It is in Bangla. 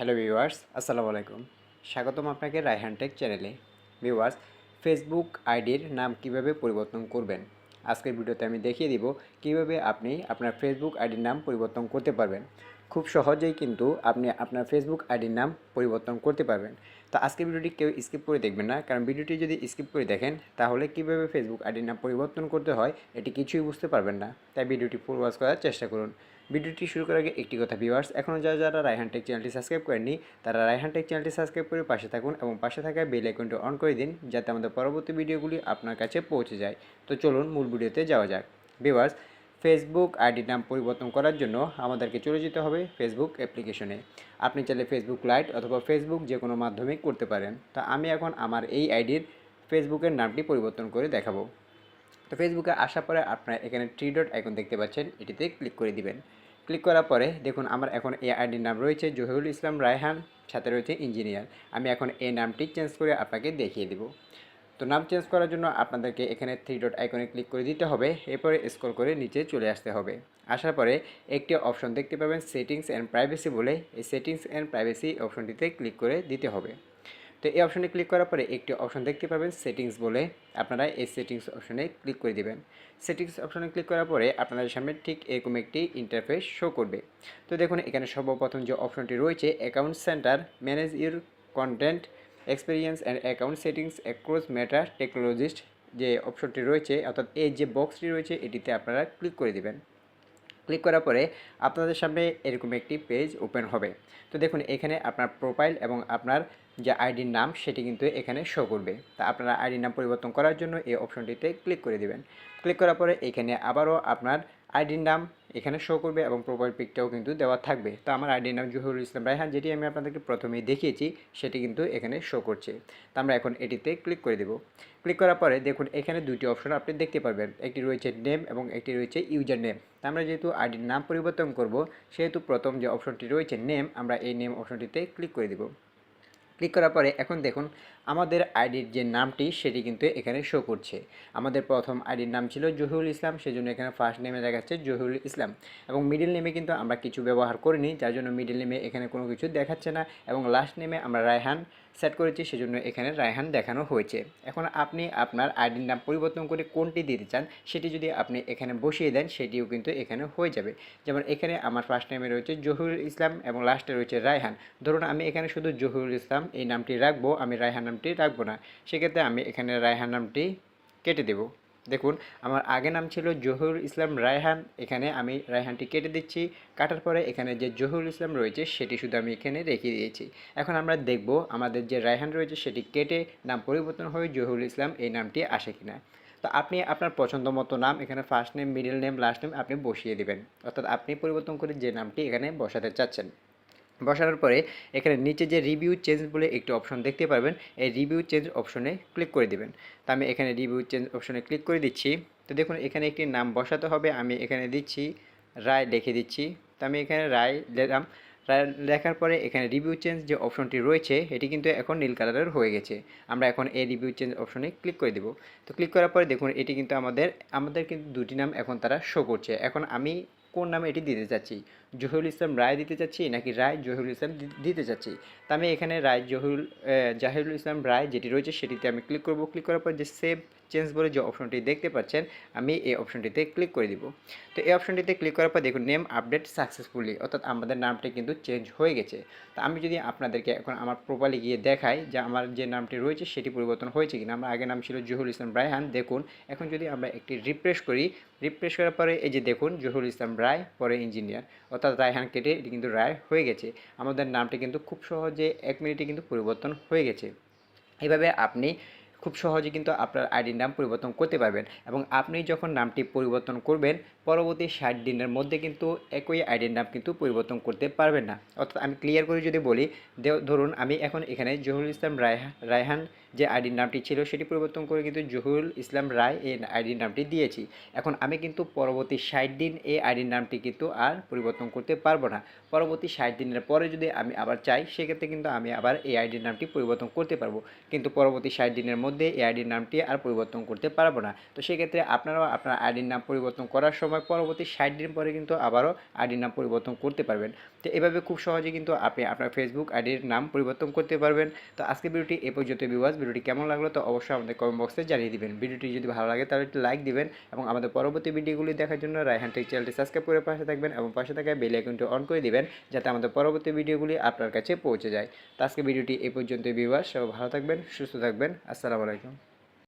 হ্যালো ভিউয়ার্স, আসসালামু আলাইকুম। স্বাগতম আপনাকে রায়হান টেক চ্যানেলে। ভিউয়ার্স, ফেসবুক আইডির নাম কীভাবে পরিবর্তন করবেন? আজকের ভিডিওতে আমি দেখিয়ে দিব কীভাবে আপনি আপনার ফেসবুক আইডির নাম পরিবর্তন করতে পারবেন। খুব সহজেই কিন্তু আপনি আপনার ফেসবুক আইডির নাম পরিবর্তন করতে পারবেন। তো আজকের ভিডিওটি কেউ স্কিপ করে দেখবেন না, কারণ ভিডিওটি যদি স্কিপ করে দেখেন, তাহলে কীভাবে ফেসবুক আইডির নাম পরিবর্তন করতে হয়, এটি কিছুই বুঝতে পারবেন না। তাই ভিডিওটি ফুল করার চেষ্টা করুন। ভিডিওটি শুরু করার আগে একটি কথা ভিউয়ার্স এখনও যারা যারা রায়হান টেক চ্যানেলটি সাবস্ক্রাইব করেননি, তারা রায়হান টেক চ্যানেলটি সাবস্ক্রাইব করে পাশে থাকুন এবং পাশে থাকা বেল আইকনটি অন করে দিন, যাতে আমাদের পরবর্তী ভিডিওগুলি আপনার কাছে পৌঁছে যায়। তো চলুন মূল ভিডিওতে যাওয়া যাক। ভিউয়ার্স ফেসবুক আইডির নাম পরিবর্তন করার জন্য আমাদেরকে চলে যেতে হবে ফেসবুক অ্যাপ্লিকেশনে আপনি চাইলে ফেসবুক লাইট অথবা ফেসবুক যে কোনো মাধ্যমে করতে পারেন। তা আমি এখন আমার এই আইডির ফেসবুকের নামটি পরিবর্তন করে দেখাবো। তো ফেসবুকে আসার পরে আপনারা এখানে থ্রি ডট আইকন দেখতে পাচ্ছেন, এটিতে ক্লিক করে দিবেন। ক্লিক করার পরে দেখুন আমার এখন এই আইডির নাম রয়েছে, জহিরুল ইসলাম রায়হান, সাথে রয়েছে ইঞ্জিনিয়ার। আমি এখন এই নামটি চেঞ্জ করে আপনাকে দেখিয়ে দিব। তো নাম চেঞ্জ করার জন্য আপনাদেরকে এখানে থ্রি ডট আইকনে ক্লিক করে দিতে হবে, এরপরে স্ক্রল করে নিচে চলে আসতে হবে। আসার পরে একটি অপশন দেখতে পাবেন সেটিংস অ্যান্ড প্রাইভেসি বলে, এই সেটিংস অ্যান্ড প্রাইভেসি অপশনটিতে ক্লিক করে দিতে হবে। তো এই অপশনে ক্লিক করার পরে একটি অপশন দেখতে পাবেন সেটিংস বলে। আপনারা এই সেটিংস অপশনে ক্লিক করে দেবেন। সেটিংস অপশনে ক্লিক করার পরে আপনাদের সামনে ঠিক এরকম একটি ইন্টারফেস শো করবে। তো দেখুন, এখানে সর্বপ্রথম যে অপশনটি রয়েছে account centre manage your content experience and account settings across Meta technologies যে অপশনটি রয়েছে, অর্থাৎ এই যে বক্সটি রয়েছে, এটিতে আপনারা ক্লিক করে দিবেন। ক্লিক করার পরে আপনাদের সামনে এরকম একটি পেজ ওপেন হবে। তো দেখুন, এখানে আপনার প্রোফাইল এবং আপনার যে আইডির নাম, সেটি কিন্তু এখানে শো করবে। তা আপনারা আইডির নাম পরিবর্তন করার জন্য এই অপশনটিতে ক্লিক করে দেবেন। ক্লিক করার পরে এখানে আবারও আপনার আইডির নাম এখানে শো করবে এবং প্রোফাইল পিকটাও কিন্তু দেওয়া থাকবে। তো আমার আইডির নাম জহুরুল ইসলাম রায়হান, যেটি আমি আপনাদেরকে প্রথমেই দেখিয়েছি, সেটি কিন্তু এখানে শো করছে। তো আমরা এখন এটিতে ক্লিক করে দেব। ক্লিক করার পরে দেখুন, এখানে দুটি অপশন আপনি দেখতে পারবেন। একটি রয়েছে নেম এবং একটি রয়েছে ইউজার নেম আমরা যেহেতু আইডির নাম পরিবর্তন করব, সেহেতু প্রথম যে অপশনটি রয়েছে নেম আমরা এই নেম অপশনটিতে ক্লিক করে দেব। ক্লিক করার পরে এখন দেখুন আমাদের আইডির যে নামটি সেটি কিন্তু এখানে শো করছে। আমাদের প্রথম আইডির নাম ছিল জহিরুল ইসলাম, সেজন্য এখানে ফার্স্ট নেমে দেখাচ্ছে জহিরুল ইসলাম। এবং মিডিল নেমে কিন্তু আমরা কিছু ব্যবহার করিনি, যার জন্য মিডিল নেমে এখানে কোনো কিছু দেখাচ্ছে না। এবং লাস্ট নেমে আমরা রায়হান সেট করেছি, সেজন্য এখানে রায়হান দেখানো হয়েছে। এখন আপনি আপনার আইডির নাম পরিবর্তন করে কোনটি দিতে চান, সেটি যদি আপনি এখানে বসিয়ে দেন, সেটিও কিন্তু এখানে হয়ে যাবে। যেমন এখানে আমার ফার্স্ট নেমে রয়েছে জহিরুল ইসলাম এবং লাস্টে রয়েছে রায়হান। ধরুন আমি এখানে শুধু জহিরুল ইসলাম এই নামটি রাখব, আমি রায়হান নামটি রাখব না। সেক্ষেত্রে আমি এখানে রায়হান নামটি কেটে দেব। দেখুন, আমার আগে নাম ছিল জহুর ইসলাম রায়হান, এখানে আমি রায়হানটি কেটে দিচ্ছি। কাটার পরে এখানে যে জহুর ইসলাম রয়েছে, সেটি শুধু আমি এখানে রেখে দিয়েছি। এখন আমরা দেখব আমাদের যে রায়হান রয়েছে, সেটি কেটে নাম পরিবর্তন হয়ে জহুর ইসলাম এই নামটি আসে কিনা। তো আপনি আপনার পছন্দ মতো নাম, এখানে first name middle name last name আপনি বসিয়ে দেবেন। অর্থাৎ আপনি পরিবর্তন করে যে নামটি এখানে বসাতে চাচ্ছেন। বসানোর পরে এখানে নিচে যে রিভিউ চেঞ্জ বলে একটি অপশন দেখতে পারবেন, এই রিভিউ চেঞ্জ অপশনে ক্লিক করে দিবেন। তো আমি এখানে রিভিউ চেঞ্জ অপশনে ক্লিক করে দিচ্ছি। তো দেখুন, এখানে একটি নাম বসাতে হবে, আমি এখানে দিচ্ছি রায় লিখে দিচ্ছি। তো আমি এখানে রায় দিলাম রায় লেখার পরে এখানে রিভিউ চেঞ্জ যে অপশনটি রয়েছে, এটি কিন্তু এখন নীল কালারের হয়ে গেছে। আমরা এখন এই রিভিউ চেঞ্জ অপশনে ক্লিক করে দেব। তো ক্লিক করার পরে দেখুন, এটি কিন্তু আমাদের আমাদের কিন্তু দুটি নাম এখন তারা শো করছে। এখন আমি কোন নামে এটি দিতে চাচ্ছি? জহিরুল ইসলাম রায় দিতে চাচ্ছি নাকি রায় জহিরুল ইসলাম দিতে চাচ্ছি? তা আমি এখানে রায় জহিরুল জাহিরুল ইসলাম রায় যেটি রয়েছে সেটিতে আমি ক্লিক করব। ক্লিক করার পর যে সেভ চেঞ্জ বলে যে অপশনটি দেখতে পাচ্ছেন, আমি এই অপশনটিতে ক্লিক করে দিব। তো এই অপশনটিতে ক্লিক করার পর দেখুন নেম আপডেট সাকসেসফুলি অর্থাৎ আমাদের নামটি কিন্তু চেঞ্জ হয়ে গেছে। তো আমি যদি আপনাদেরকে এখন আমার প্রোফাইলে গিয়ে দেখাই যে আমার যে নামটি রয়েছে সেটি পরিবর্তন হয়েছে কিনা, আমার আগে নাম ছিল জহুরুল ইসলাম রায়হান, দেখুন, এখন যদি আমরা একটি রিফ্রেশ করি রিফ্রেশ করার পরে এই যে দেখুন, জহুরুল ইসলাম রায়, পরে ইঞ্জিনিয়ার। অর্থাৎ রায়হান কেটে এটি কিন্তু রায় হয়ে গেছে। আমাদের নামটি কিন্তু খুব সহজে এক মিনিটে কিন্তু পরিবর্তন হয়ে গেছে। এভাবে আপনি খুব সহজে কিন্তু আপনার আইডির নাম পরিবর্তন করতে পারবেন এবং আপনি যখন নামটি পরিবর্তন করবেন, পরবর্তী ষাট দিনের মধ্যে কিন্তু একই আইডির নাম কিন্তু পরিবর্তন করতে পারবেন না। অর্থাৎ আমি ক্লিয়ার করে যদি বলি ধরুন আমি এখন এখানে জহুরুল ইসলাম রায়হা রায়হান যে আইডির নামটি ছিল, সেটি পরিবর্তন করে কিন্তু জহুরুল ইসলাম রায় এই আইডির নামটি দিয়েছি। এখন আমি কিন্তু পরবর্তী ষাট দিন এই আইডির নামটি কিন্তু আর পরিবর্তন করতে পারব না। পরবর্তী ষাট দিনের পরে যদি আমি আবার চাই, সেক্ষেত্রে কিন্তু আমি আবার এই আইডির নামটি পরিবর্তন করতে পারব। কিন্তু পরবর্তী ষাট দিনের মধ্যে এই আইডির নামটি আর পরিবর্তন করতে পারব না। তো সেক্ষেত্রে আপনারাও আপনার আইডির নাম পরিবর্তন করার সময় পরবর্তী ষাট দিন পরে কিন্তু আবারও আইডির নাম পরিবর্তন করতে পারবেন। তো এভাবে খুব সহজে কিন্তু আপনি আপনার ফেসবুক আইডির নাম পরিবর্তন করতে পারবেন। তো আজকে ভিডিওটি এ পর্যন্ত বিওয়াজ ভিডিওটি কেমন লাগল তো অবশ্যই আমাদের কমেন্ট বক্সে জানিয়ে দিবেন। ভিডিওটি যদি ভালো লাগে তাহলে একটি লাইক দিবেন এবং আমাদের পরবর্তী ভিডিওগুলি দেখার জন্য রায়হান টেক চ্যানেলটি সাবস্ক্রাইব করে পাশে থাকবেন এবং পাশে থাকা বেল আইকনটি অন করে দিবেন যাতে আমাদের পরবর্তী ভিডিওগুলি আপনার কাছে পৌঁছে যায়। তো আজকে ভিডিওটি এ পর্যন্ত বিওয়াজ সবাই ভালো থাকবেন, সুস্থ থাকবেন। আসসালামু আলাইকুম।